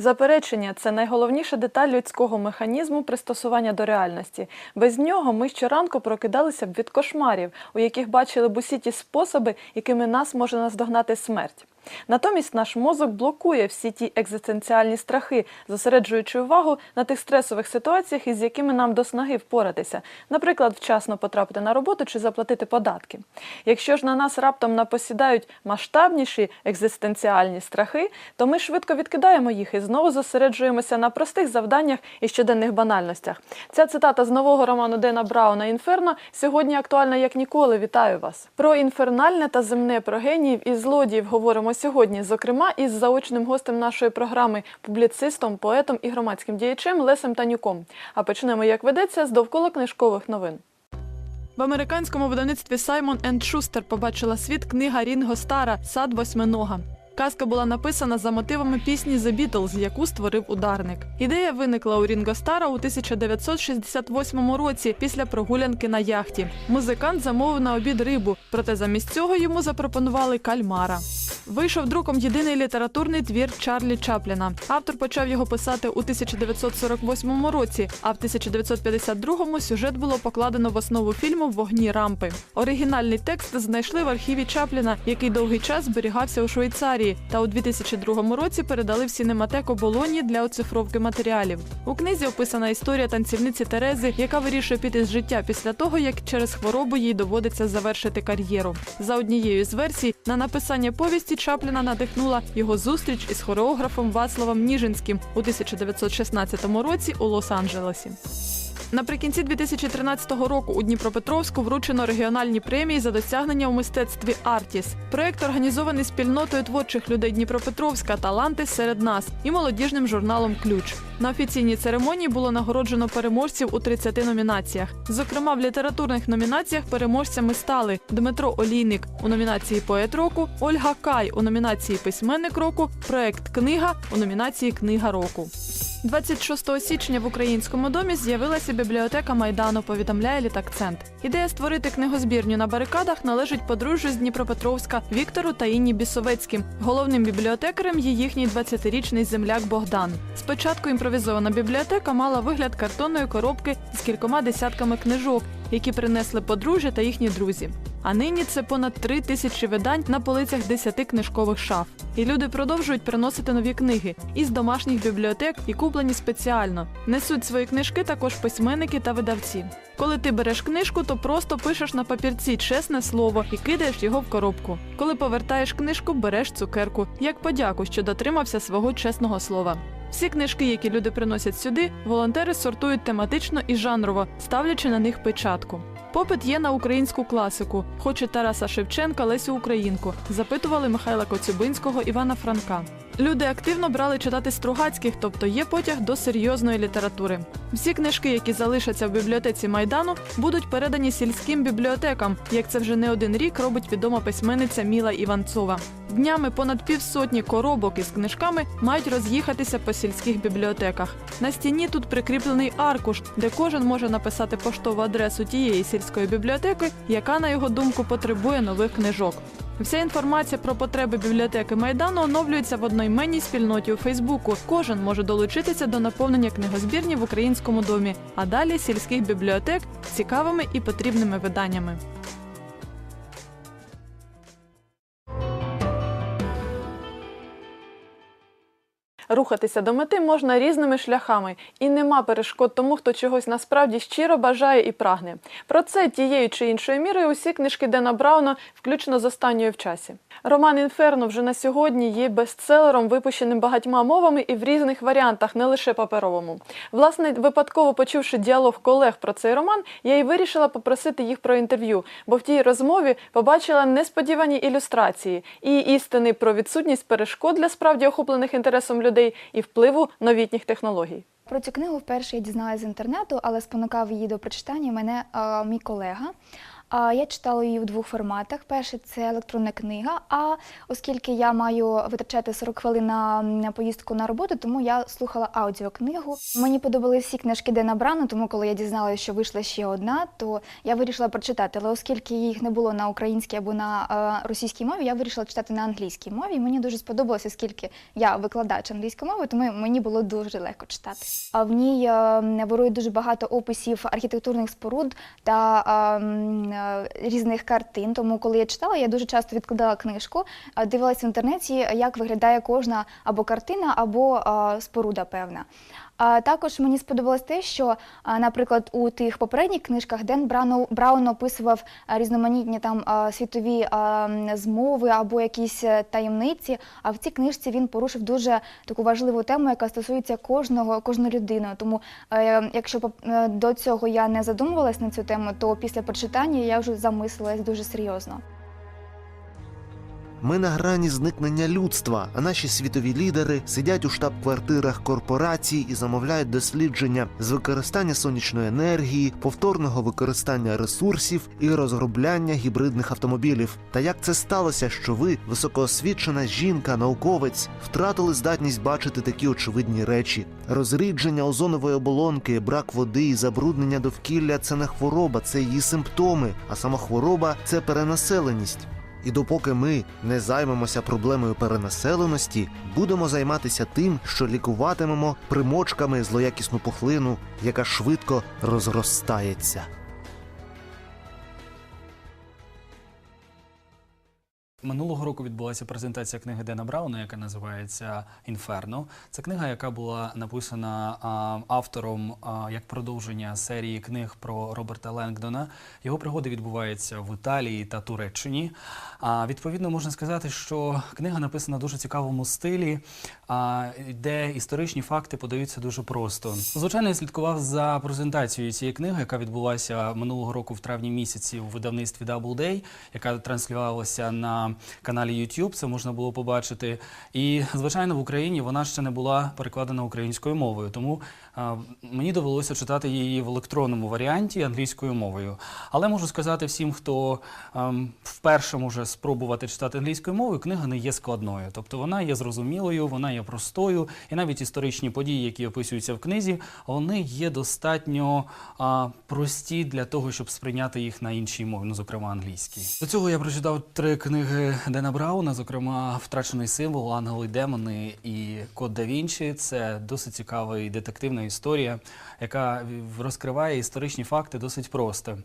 Заперечення це найголовніша деталь людського механізму пристосування до реальності. Без нього ми щоранку прокидалися б від кошмарів, у яких бачили б усі ті способи, якими нас може наздогнати смерть. Натомість наш мозок блокує всі ті екзистенціальні страхи, зосереджуючи увагу на тих стресових ситуаціях, із якими нам до снаги впоратися, наприклад, вчасно потрапити на роботу чи заплатити податки. Якщо ж на нас раптом напосідають масштабніші екзистенціальні страхи, то ми швидко відкидаємо їх і знову зосереджуємося на простих завданнях і щоденних банальностях. Ця цитата з нового роману Дена Брауна Інферно сьогодні актуальна як ніколи. Вітаю вас. Про інфернальне та земне, про геніїв і злодіїв говоримо сьогодні, зокрема із заочним гостем нашої програми, публіцистом, поетом і громадським діячем Лесем Танюком. А почнемо, як ведеться, з довкола книжкових новин. В американському видавництві Саймон енд Шустер побачила світ книга Рінго Стара Сад восьминога. Казка була написана за мотивами пісні The Beatles, яку створив ударник. Ідея виникла у Рінго Стара у 1968 році після прогулянки на яхті. Музикант замовив на обід рибу, проте замість цього йому запропонували кальмара. Вийшов друком єдиний літературний твір Чарлі Чапліна. Автор почав його писати у 1948 році, а в 1952-му сюжет було покладено в основу фільму Вогні рампи. Оригінальний текст знайшли в архіві Чапліна, який довгий час зберігався у Швейцарії, та у 2002 році передали в сінематеку Болоні для оцифровки матеріалів. У книзі описана історія танцівниці Терези, яка вирішує піти з життя після того, як через хворобу їй доводиться завершити кар'єру. За однією з версій, на написання повісті Чапліна надихнула його зустріч із хореографом Вацлавом Ніжинським у 1916 році у Лос-Анджелесі. Наприкінці 2013 року у Дніпропетровську вручено регіональні премії за досягнення у мистецтві Артіс. Проект організований спільнотою творчих людей Дніпропетровська Таланти серед нас і молодіжним журналом Ключ. На офіційній церемонії було нагороджено переможців у 30 номінаціях. Зокрема, в літературних номінаціях переможцями стали Дмитро Олійник у номінації Поет року, Ольга Кай у номінації Письменник року, проект Книга у номінації Книга року. 26 січня в українському домі з'явилася бібліотека Майдану, повідомляє літакцент. Ідея створити книгозбірню на барикадах належить подружжю з Дніпропетровська Віктору та Інні Бісовецьким. Головним бібліотекарем є їхній 20-річний земляк Богдан. Спочатку імпровізована бібліотека мала вигляд картонної коробки з кількома десятками книжок, які принесли подружжя та їхні друзі. А нині це понад три тисячі видань на полицях десяти книжкових шаф. І люди продовжують приносити нові книги із домашніх бібліотек і куплені спеціально. Несуть свої книжки також письменники та видавці. Коли ти береш книжку, то просто пишеш на папірці чесне слово і кидаєш його в коробку. Коли повертаєш книжку, береш цукерку як подяку, що дотримався свого чесного слова. Всі книжки, які люди приносять сюди, волонтери сортують тематично і жанрово, ставлячи на них печатку. Попит є на українську класику, хоче Тараса Шевченка, Лесю Українку. Запитували Михайла Коцюбинського, Івана Франка. Люди активно брали читати Стругацьких, тобто є потяг до серйозної літератури. Всі книжки, які залишаться в бібліотеці Майдану, будуть передані сільським бібліотекам, як це вже не один рік робить відома письменниця Міла Іванцова. Днями понад півсотні коробок із книжками мають роз'їхатися по сільських бібліотеках. На стіні тут прикріплений аркуш, де кожен може написати поштову адресу тієї сільської бібліотеки, яка, на його думку, потребує нових книжок. Вся інформація про потреби бібліотеки Майдану оновлюється в одноіменній спільноті у Фейсбуку. Кожен може долучитися до наповнення книгозбірні в українському домі, а далі сільських бібліотек цікавими і потрібними виданнями. Рухатися до мети можна різними шляхами, і нема перешкод тому, хто чогось насправді щиро бажає і прагне. Про це тією чи іншою мірою усі книжки Дена Брауна, включно з останньою в часі. Роман Інферно вже на сьогодні є бестселером, випущеним багатьма мовами і в різних варіантах, не лише паперовому. Власне, випадково почувши діалог колег про цей роман, я й вирішила попросити їх про інтерв'ю, бо в тій розмові побачила несподівані ілюстрації і істини про відсутність перешкод для справді охоплених інтересом людей і впливу новітніх технологій. Про цю книгу вперше я дізналася з інтернету, але спонукав її до прочитання мене мій колега. Я читала її в двох форматах. Перший це електронна книга. А оскільки я маю витрачати 40 хвилин на, поїздку на роботу, тому я слухала аудіокнигу. Мені подобались всі книжки Дена Брана, тому коли я дізналася, що вийшла ще одна, то я вирішила прочитати. Але оскільки їх не було на українській або на е, російській мові, я вирішила читати на англійській мові. Мені дуже сподобалося, оскільки я викладач англійської мови, тому мені було дуже легко читати. А в ній е, вирує дуже багато описів архітектурних споруд та е, м, е, різних картин. Тому, коли я читала, я дуже часто відкладала книжку, дивилася в інтернеті, як виглядає кожна або картина, або е, споруда певна. Також мені сподобалось те, що, наприклад, у тих попередніх книжках Ден Браун, описував різноманітні там світові змови або якісь е, таємниці. А в цій книжці він порушив дуже таку важливу тему, яка стосується кожного кожної людини. Тому, е, якщо е, до цього я не задумувалась на цю тему, то після прочитання я вже замислилась дуже серйозно. Ми на грані зникнення людства, а наші світові лідери сидять у штаб-квартирах корпорацій і замовляють дослідження з використання сонячної енергії, повторного використання ресурсів і розробляння гібридних автомобілів. Та як це сталося, що ви, високоосвічена жінка, науковець, втратили здатність бачити такі очевидні речі? Розрідження озонової оболонки, брак води і забруднення довкілля це не хвороба, це її симптоми. А сама хвороба це перенаселеність. І допоки ми не займемося проблемою перенаселеності, будемо займатися тим, що лікуватимемо примочками злоякісну пухлину, яка швидко розростається. Минулого року відбулася презентація книги Дена Брауна, яка називається Інферно. Це книга, яка була написана автором як продовження серії книг про Роберта Ленгдона. Його пригоди відбуваються в Італії та Туреччині. А, відповідно, можна сказати, що книга написана в дуже цікавому стилі, де історичні факти подаються дуже просто. Звичайно, я слідкував за презентацією цієї книги, яка відбулася минулого року в травні місяці у видавництві Doubleday, яка транслювалася на каналі YouTube, це можна було побачити. І, звичайно, в Україні вона ще не була перекладена українською мовою, тому мені довелося читати її в електронному варіанті англійською мовою. Але можу сказати всім, хто ем, вперше може спробувати читати англійською мовою, книга не є складною. Тобто вона є зрозумілою, вона є простою, і навіть історичні події, які описуються в книзі, вони є достатньо прості для того, щоб сприйняти їх на іншій мові, ну зокрема англійській. До цього я прочитав три книги Дена Брауна, зокрема Втрачений символ, Ангели і демони і Код да Вінчі. Це досить цікава і детективна історія, яка розкриває історичні факти досить просто.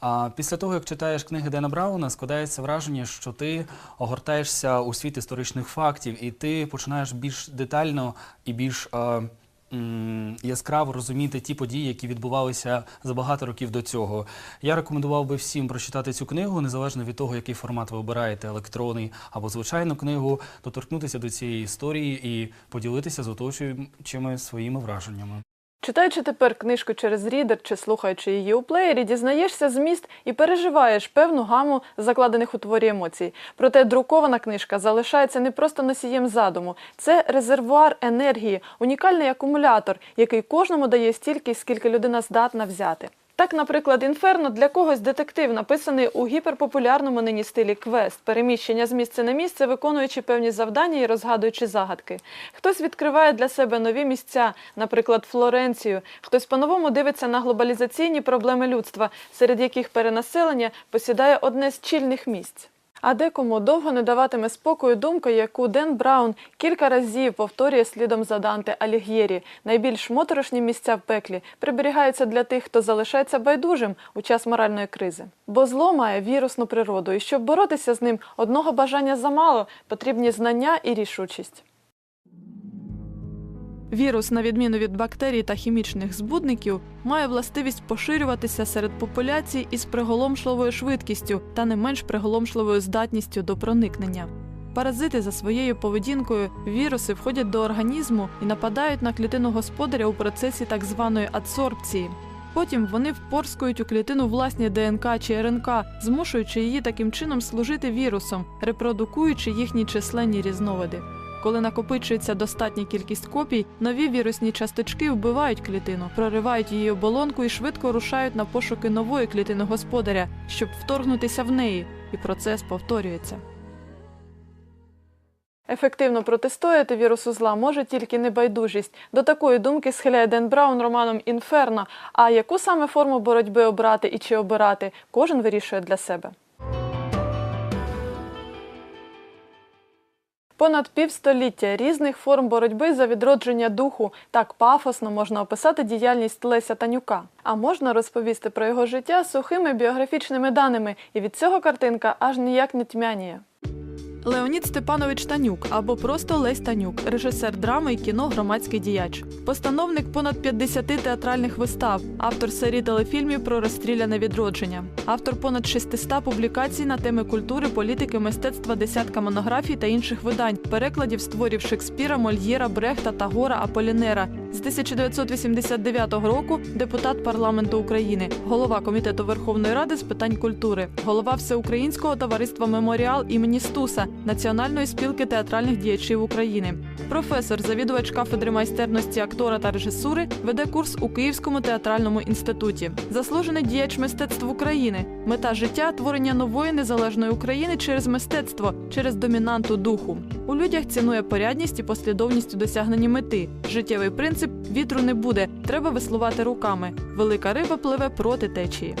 А після того, як читаєш книги Дена Брауна, складається враження, що ти огортаєшся у світ історичних фактів, і ти починаєш більш детально і більш е, яскраво розуміти ті події, які відбувалися за багато років до цього. Я рекомендував би всім прочитати цю книгу, незалежно від того, який формат ви обираєте електронний або звичайну книгу, доторкнутися до цієї історії і поділитися з оточуючими своїми враженнями. Читаючи тепер книжку через рідер чи слухаючи її у плеєрі, дізнаєшся зміст і переживаєш певну гаму закладених у творі емоцій. Проте друкована книжка залишається не просто носієм задуму, це резервуар енергії, унікальний акумулятор, який кожному дає стільки, скільки людина здатна взяти. Так, наприклад, інферно для когось детектив написаний у гіперпопулярному нині стилі квест, переміщення з місця на місце, виконуючи певні завдання і розгадуючи загадки. Хтось відкриває для себе нові місця, наприклад, Флоренцію. Хтось по-новому дивиться на глобалізаційні проблеми людства, серед яких перенаселення посідає одне з чільних місць. А декому довго не даватиме спокою думка, яку Ден Браун кілька разів повторює слідом за Данте Аліг'єрі. Найбільш моторошні місця в пеклі приберігаються для тих, хто залишається байдужим у час моральної кризи. Бо зло має вірусну природу, і щоб боротися з ним, одного бажання замало, потрібні знання і рішучість. Вірус, на відміну від бактерій та хімічних збудників, має властивість поширюватися серед популяцій із приголомшливою швидкістю та не менш приголомшливою здатністю до проникнення. Паразити за своєю поведінкою віруси входять до організму і нападають на клітину господаря у процесі так званої адсорбції. Потім вони впорскують у клітину власні ДНК чи РНК, змушуючи її таким чином служити вірусом, репродукуючи їхні численні різновиди. Коли накопичується достатня кількість копій, нові вірусні часточки вбивають клітину, проривають її оболонку і швидко рушають на пошуки нової клітини господаря, щоб вторгнутися в неї, і процес повторюється. Ефективно протистояти вірусу зла може тільки небайдужість. До такої думки схиляє Ден Браун романом Інферно. А яку саме форму боротьби обрати і чи обирати, кожен вирішує для себе. Понад півстоліття різних форм боротьби за відродження духу так пафосно можна описати діяльність Леся Танюка. А можна розповісти про його життя сухими біографічними даними, і від цього картинка аж ніяк не тьмяніє. Леонід Степанович Танюк або просто Лесь Танюк, режисер драми і кіно, громадський діяч, постановник понад 50 театральних вистав, автор серії телефільмів про розстріляне відродження, автор понад 600 публікацій на теми культури, політики, мистецтва, десятка монографій та інших видань, перекладів з творів Шекспіра, Мольєра, Брехта, Тагора, Аполінера. З 1989 року депутат парламенту України, голова комітету Верховної Ради з питань культури, голова Всеукраїнського товариства Меморіал імені Стуса, Національної спілки театральних діячів України. Професор, завідувач кафедри майстерності актора та режисури, веде курс у Київському театральному інституті. Заслужений діяч мистецтв України. Мета життя творення нової незалежної України через мистецтво, через домінанту духу. У людях цінує порядність і послідовність у досягненні мети. Життєвий принцип вітру не буде, треба веслувати руками. Велика риба пливе проти течії.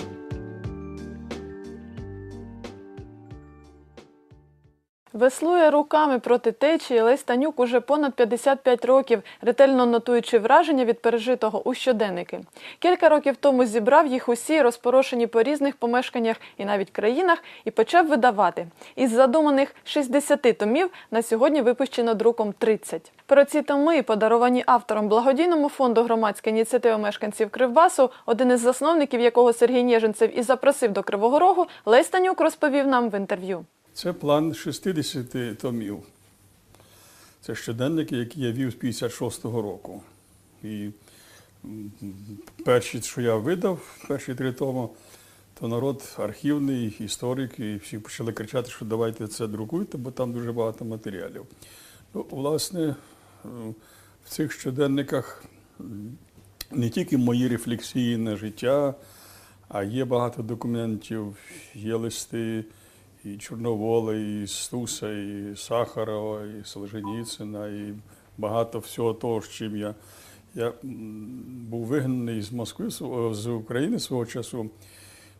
Веслує руками проти течії Лесь Танюк уже понад 55 років, ретельно нотуючи враження від пережитого у щоденники. Кілька років тому зібрав їх усі, розпорошені по різних помешканнях і навіть країнах, і почав видавати. Із задуманих 60 томів на сьогодні випущено друком 30. Про ці томи, подаровані автором благодійному фонду громадська ініціатива мешканців Кривбасу, один із засновників якого Сергій Нєженцев і запросив до Кривого Рогу, Лесь Танюк розповів нам в інтерв'ю. Це план 60 томів. Це щоденники, які я вів з 56-го року. І перші, що я видав, перші три томи, то народ архівний, історик, і всі почали кричати, що давайте це друкуйте, бо там дуже багато матеріалів. Ну, власне, е, в цих щоденниках не тільки мої рефлексії на життя, а є багато документів, є листи і Чорновола, і Стуса, і Сахарова, і Солженіцина, і багато всього того, з чим я. Я був вигнаний з Москви, з України свого часу.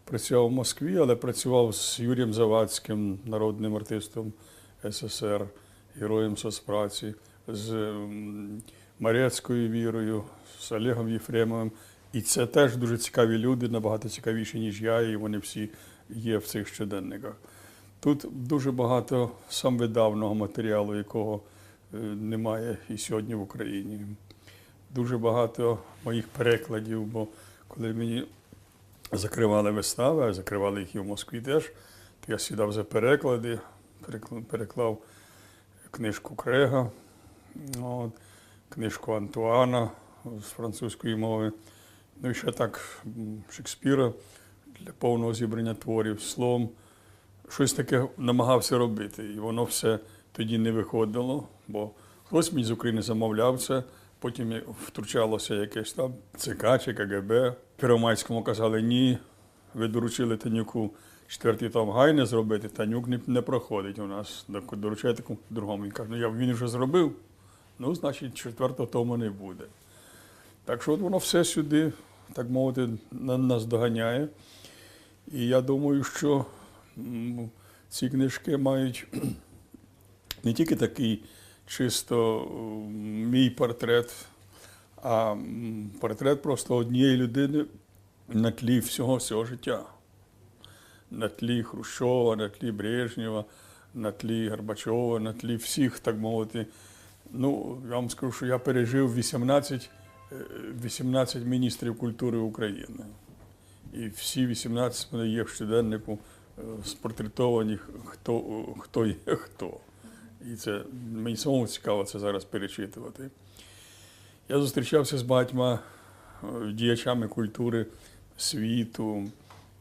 Працював в Москві, але працював з Юрієм Завадським, народним артистом СССР, героєм соцпраці, з Марецькою Вірою, з Олегом Єфремовим. І це теж дуже цікаві люди, набагато цікавіші, ніж я, і вони всі є в цих щоденниках. Тут дуже багато самвидавного матеріалу, якого е, немає і сьогодні в Україні. Дуже багато моїх перекладів, бо коли мені закривали вистави, а закривали їх і в Москві теж, то я сідав за переклади, переклав книжку Крега, от, книжку Антуана з французької мови. Ну і ще так Шекспіра для повного зібрання творів словом. Щось таке намагався робити. І воно все тоді не виходило, бо хтось мені з України замовляв це, потім втручалося якесь там ЦК чи КГБ. Первомайському казали, ні, ви доручили Танюку четвертий том Гайне зробити, Танюк не, не проходить у нас. Доручайте другому. Він каже, ну я він вже зробив, ну, значить, четвертого тому не буде. Так що от воно все сюди, так мовити, на нас доганяє. І я думаю, що ці книжки мають не тільки такий чисто мій портрет, а портрет просто однієї людини на тлі всього всього життя. На тлі Хрущова, на тлі Брежнєва, на тлі Горбачова, на тлі всіх, так мовити. Ну, я вам скажу, що я пережив 18, е, 18 міністрів культури України. І всі 18 в мене є в щоденнику е, спортретовані, хто, хто є хто. І це мені самому цікаво це зараз перечитувати. Я зустрічався з багатьма е, діячами культури світу,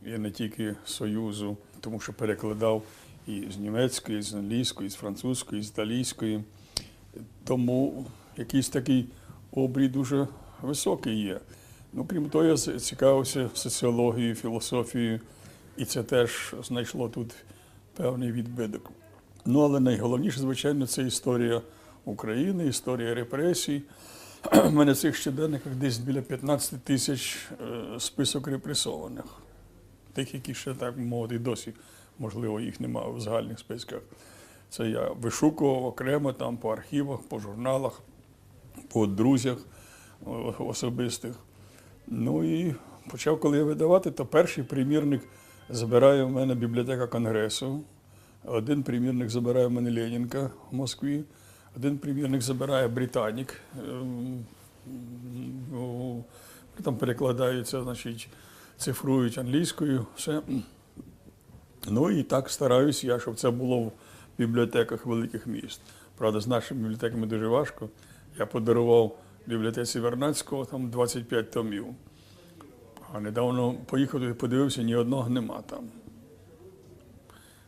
і не тільки Союзу, тому що перекладав і з німецької, і з англійської, і з французької, і з італійської. Тому якийсь такий обрій дуже високий є. Ну, крім того, я цікавився соціологією, філософією, і це теж знайшло тут певний відбиток. Ну, але найголовніше, звичайно, це історія України, історія репресій. У мене в цих щоденниках десь біля 15 тисяч е, список репресованих. Тих, які ще так мовити, досі, можливо, їх немає в загальних списках. Це я вишукував окремо там по архівах, по журналах, по друзях особистих. Ну і почав, коли я видавати, то перший примірник забирає в мене бібліотека Конгресу, один примірник забирає в мене Ленінка в Москві, один примірник забирає Британік. ем, Там перекладаються, значить, цифрують англійською, все. Ну і так стараюсь я, щоб це було в бібліотеках великих міст. Правда, з нашими бібліотеками дуже важко. Я подарував бібліотеці Вернацького там 25 томів. А недавно поїхав туди, подивився, ні одного нема там.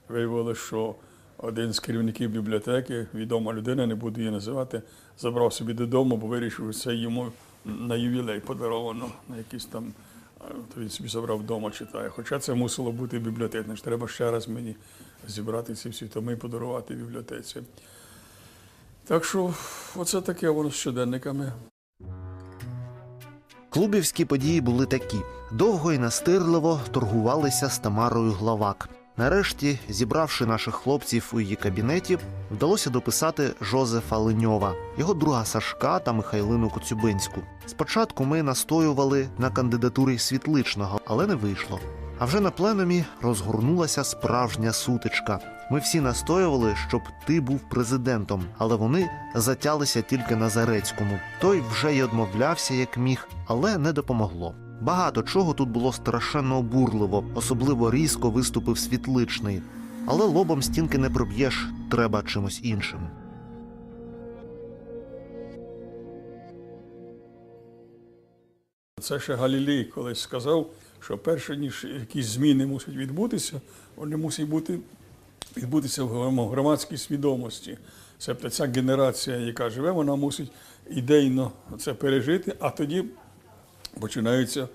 Виявилося, що один з керівників бібліотеки, відома людина, не буду її називати, забрав собі додому, бо вирішив, що це йому на ювілей подаровано, на якийсь там, то він собі забрав вдома, читає. Хоча це мусило бути бібліотечне. ж Треба ще раз мені зібрати ці всі томи і подарувати бібліотеці. Так що, оце таке воно з щоденниками. Клубівські події були такі: довго і настирливо торгувалися з Тамарою Главак. Нарешті, зібравши наших хлопців у її кабінеті, вдалося дописати Жозефа Леньова, його друга Сашка та Михайлину Коцюбинську. Спочатку ми настоювали на кандидатурі світличного, але не вийшло. А вже на пленумі розгорнулася справжня сутичка. Ми всі настоювали, щоб ти був президентом, але вони затялися тільки на Зарецькому. Той вже й одмовлявся як міг, але не допомогло. Багато чого тут було страшенно обурливо, особливо різко виступив світличний. Але лобом стінки не проб'єш, треба чимось іншим. Це ще Галілей колись сказав, що перше, ніж якісь зміни мусять відбутися, вони мусять бути, відбутися в громадській свідомості. Тобто ця генерація, яка живе, вона мусить ідейно це пережити, а тоді починаються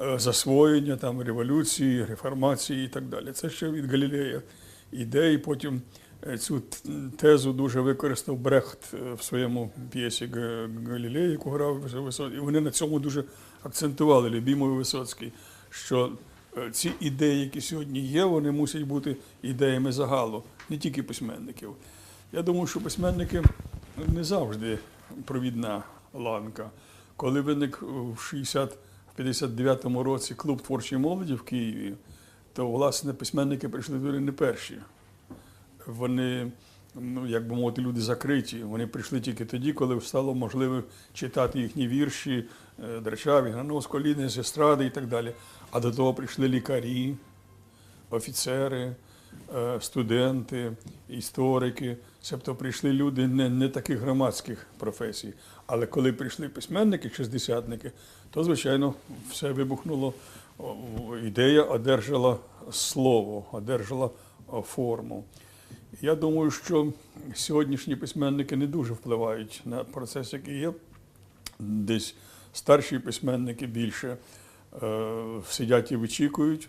е, засвоєння, там, революції, реформації і так далі. Це ще від Галілея ідеї. Потім е, цю тезу дуже використав Брехт е, в своєму п'єсі Галілея, яку грав Висоцький. І вони на цьому дуже акцентували, Любімов Висоцький, що ці ідеї, які сьогодні є, вони мусять бути ідеями загалу, не тільки письменників. Я думаю, що письменники не завжди провідна ланка. Коли виник в 60 в 59-му році клуб творчої молоді в Києві, то власне письменники прийшли не перші. Вони, ну як би мовити, люди закриті. Вони прийшли тільки тоді, коли стало можливо читати їхні вірші е, Драчаві, Грановського, Ліни, з і так далі. А до того прийшли лікарі, офіцери, е, студенти, історики. Тобто прийшли люди не, не таких громадських професій. Але коли прийшли письменники, шістдесятники, то, звичайно, все вибухнуло. Ідея одержала слово, одержала форму. Я думаю, що сьогоднішні письменники не дуже впливають на процес, який є. Десь старші письменники більше е, сидять і вичікують,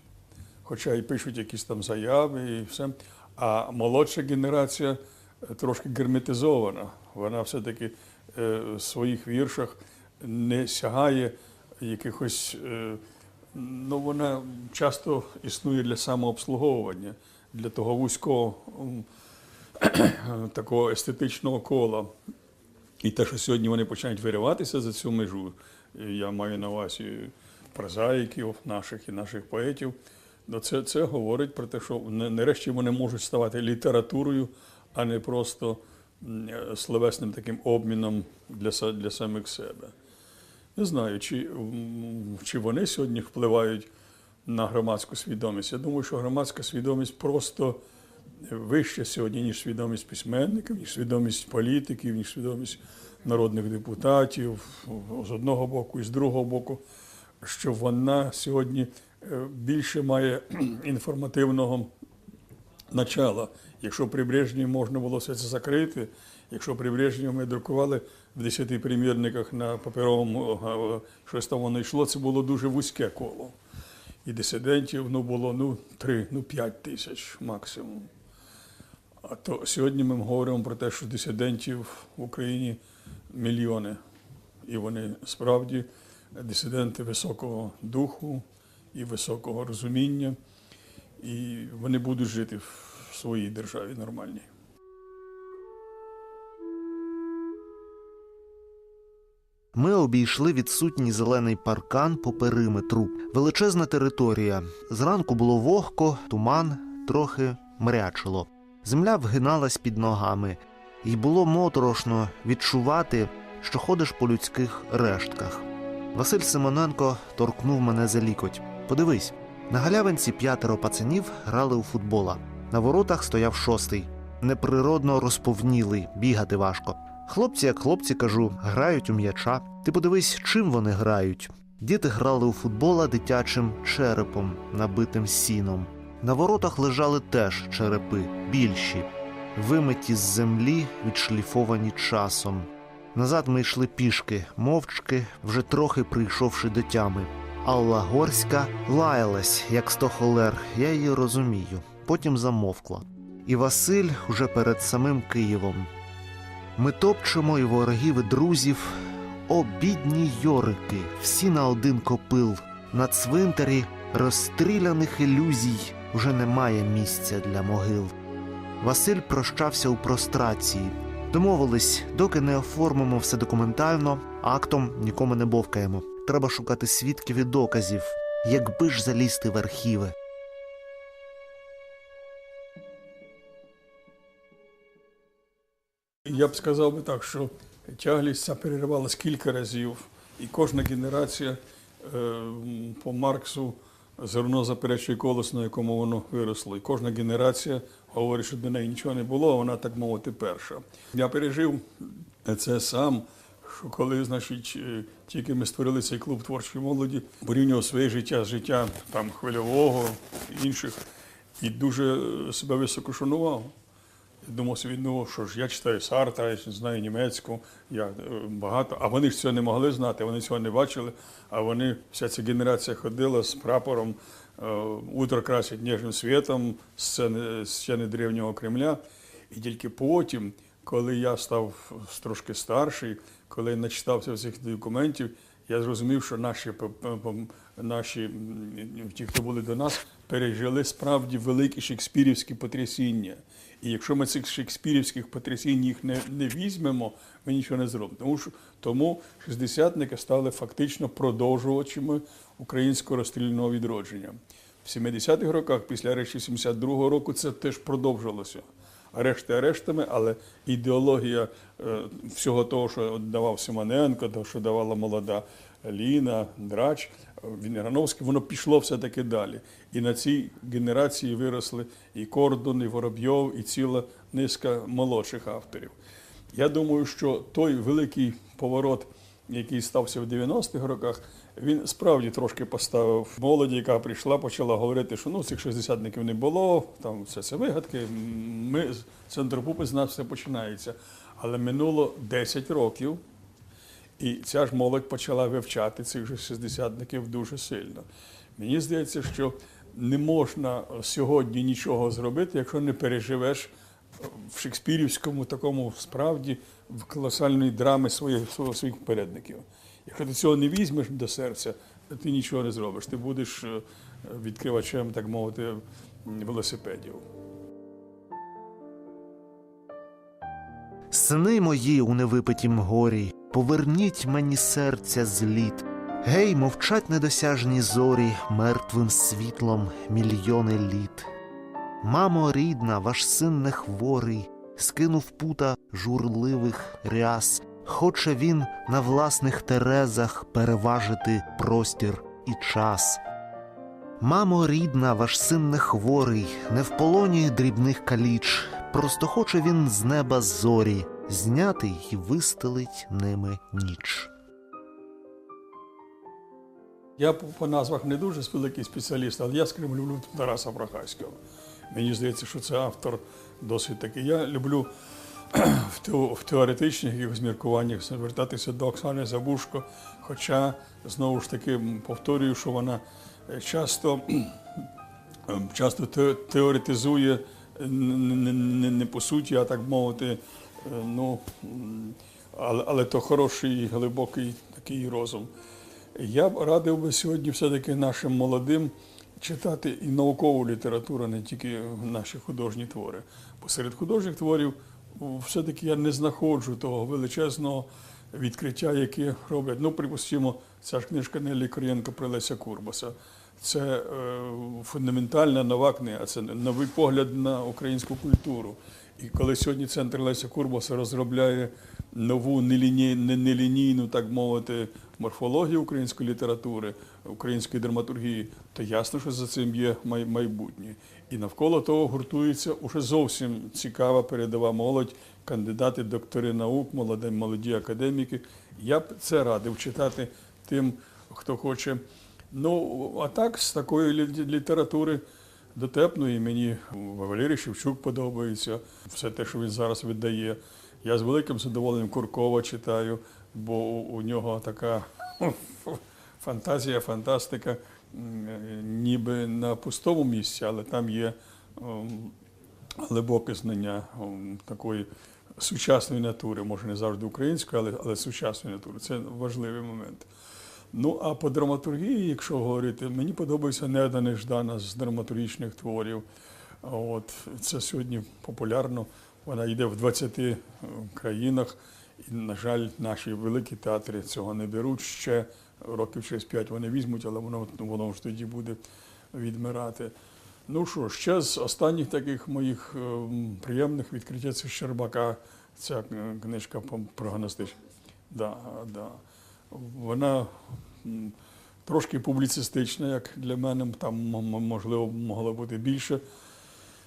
хоча і пишуть якісь там заяви і все. А молодша генерація е, трошки герметизована. Вона все-таки е, в своїх віршах не сягає якихось. Е, ну, вона часто існує для самообслуговування, для того вузького такого естетичного кола. І те, що сьогодні вони починають вириватися за цю межу, я маю на увазі прозаїків наших і наших поетів, ну це, це говорить про те, що нарешті вони можуть ставати літературою, а не просто словесним таким обміном для, для самих себе. Не знаю, чи, чи вони сьогодні впливають на громадську свідомість. Я думаю, що громадська свідомість просто вища сьогодні, ніж свідомість письменників, ніж свідомість політиків, ніж свідомість народних депутатів з одного боку і з другого боку, що вона сьогодні е, більше має інформативного начала. Якщо при Брежневі можна було все це закрити Якщо при Брежневі ми друкували в 10 примірниках на паперовому щось там воно йшло, це було дуже вузьке коло. І дисидентів ну, було ну, 3, ну 5 тисяч максимум. А то сьогодні ми говоримо про те, що дисидентів в Україні мільйони. І вони справді дисиденти високого духу і високого розуміння, і вони будуть жити в своїй державі нормальній. Ми обійшли відсутній зелений паркан по периметру. Величезна територія. Зранку було вогко, туман, трохи мрячило. Земля вгиналась під ногами, і було моторошно відчувати, що ходиш по людських рештках. Василь Симоненко торкнув мене за лікоть. Подивись, на галявинці п'ятеро пацанів грали у футбола. На воротах стояв шостий. Неприродно розповнілий, бігати важко. Хлопці, як хлопці, кажу, грають у м'яча. Ти подивись, чим вони грають. Діти грали у футбола дитячим черепом, набитим сіном. На воротах лежали теж черепи, більші, вимиті з землі, відшліфовані часом. Назад ми йшли пішки, мовчки, вже трохи прийшовши до тями. Алла Горська лаялась, як сто холер, я її розумію. Потім замовкла. І Василь уже перед самим Києвом. Ми топчемо і ворогів, і друзів. О, бідні йорики, всі на один копил. На цвинтарі розстріляних ілюзій вже немає місця для могил. Василь прощався у прострації. Домовились, доки не оформимо все документально, актом нікому не бовкаємо. Треба шукати свідків і доказів, якби ж залізти в архіви. Я б сказав би так, що тяглість ця переривалась кілька разів, і кожна генерація е, по Марксу зерно заперечує колос, на якому воно виросло. І кожна генерація говорить, що до неї нічого не було, а вона, так мовити, перша. Я пережив це сам, що коли, значить, е, тільки ми створили цей клуб творчої молоді, порівнював своє життя з життям там, хвильового, інших, і дуже е, себе високо шанував. Думав собі, ну що ж, я читаю Сартра, я знаю німецьку, я е, багато, а вони ж цього не могли знати, вони цього не бачили. А вони, вся ця генерація ходила з прапором е, утро красить ніжним світом, сцени, сцени древнього Кремля. І тільки потім, коли я став трошки старший, коли начитався всіх документів, я зрозумів, що наші, наші ті, хто були до нас, пережили справді великі шекспірівські потрясіння. І якщо ми цих шекспірівських потрясінь їх не, не візьмемо, ми нічого не зробимо. Тому що тому шістдесятники стали фактично продовжувачами українського розстрільного відродження. В 70-х роках, після арештів 72-го року, це теж продовжилося. Арешти арештами, але ідеологія е, всього того, що давав Симоненко, того, що давала молода Ліна, Драч, е, він Грановський, воно пішло все-таки далі. І на цій генерації виросли і Кордон, і Воробйов, і ціла низка молодших авторів. Я думаю, що той великий поворот, який стався в 90-х роках, він справді трошки поставив молоді, яка прийшла, почала говорити, що ну цих шістдесятників не було, там все це вигадки. Ми з центропупи з нас все починається. Але минуло 10 років, і ця ж молодь почала вивчати цих же шістдесятників дуже сильно. Мені здається, що не можна сьогодні нічого зробити, якщо не переживеш в шекспірівському такому справді в колосальної драми своїх, своїх попередників. Якщо ти цього не візьмеш до серця, ти нічого не зробиш. Ти будеш е, відкривачем, так мовити, велосипедів. Сини мої у невипитім горі, поверніть мені серця з літ. Гей, мовчать недосяжні зорі, мертвим світлом мільйони літ. Мамо рідна, ваш син не хворий, скинув пута журливих ряс. Хоче він на власних терезах переважити простір і час. Мамо рідна, ваш син не хворий, не в полоні дрібних каліч. Просто хоче він з неба зорі зняти й вистелить ними ніч. Я по, назвах не дуже великий спеціаліст, але я скажімо, люблю Тараса Прохаського. Мені здається, що це автор досить такий. Я люблю в, теоретичних якихось міркуваннях звертатися до Оксани Забушко. Хоча, знову ж таки, повторюю, що вона е, часто, часто теоретизує не, по суті, а так мовити, ну, але, але то хороший глибокий такий розум. Я б радив би сьогодні все-таки нашим молодим читати і наукову літературу, не тільки наші художні твори. Бо серед художніх творів все-таки я не знаходжу того величезного відкриття, яке роблять. Ну, припустимо, ця ж книжка Нелі Корієнко про Леся Курбаса. Це е, фундаментальна нова книга, це новий погляд на українську культуру. І коли сьогодні центр Леся Курбаса розробляє нову неліні- не- нелінійну, так мовити, морфологію української літератури, української драматургії, то ясно, що за цим є майбутнє. І навколо того гуртується уже зовсім цікава передова молодь, кандидати, доктори наук, молоді, молоді академіки. Я б це радив читати тим, хто хоче. Ну, а так, з такої лі- літератури дотепної мені Валерій Шевчук подобається, все те, що він зараз видає. Я з великим задоволенням Куркова читаю, бо у, нього така фантазія, фантастика, ніби на пустому місці, але там є ем, глибоке знання ем, такої сучасної натури, може не завжди української, але, але сучасної натури. Це важливий момент. Ну, а по драматургії, якщо говорити, мені подобається Неда Неждана з драматургічних творів. От, це сьогодні популярно. Вона йде в 20 е, країнах. І, на жаль, наші великі театри цього не беруть ще. Років через 5 вони візьмуть, але воно, воно ж тоді буде відмирати. Ну що, ще з останніх таких моїх ем, приємних відкриття це Щербака, ця е, книжка про гностичність. Да, да. Вона трошки публіцистична, як для мене. Там можливо могло бути більше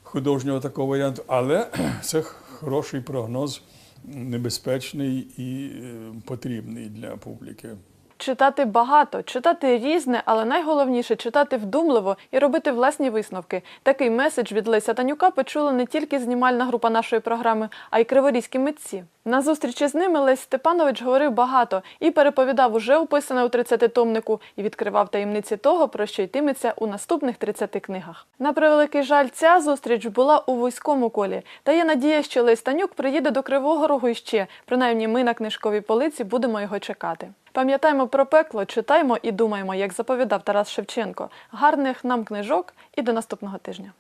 художнього такого варіанту, але це хороший прогноз, небезпечний і е, потрібний для публіки. Читати багато, читати різне, але найголовніше читати вдумливо і робити власні висновки. Такий меседж від Леся Танюка почула не тільки знімальна група нашої програми, а й криворізькі митці. На зустрічі з ними Лесь Степанович говорив багато і переповідав уже описане у 30-томнику, і відкривав таємниці того, про що йтиметься у наступних 30 книгах. На превеликий жаль, ця зустріч була у вузькому колі. Та є надія, що Лесь Танюк приїде до Кривого Рогу іще. Принаймні, ми на книжковій полиці будемо його чекати. Пам'ятаємо про пекло, читаємо і думаємо, як заповідав Тарас Шевченко. Гарних нам книжок і до наступного тижня.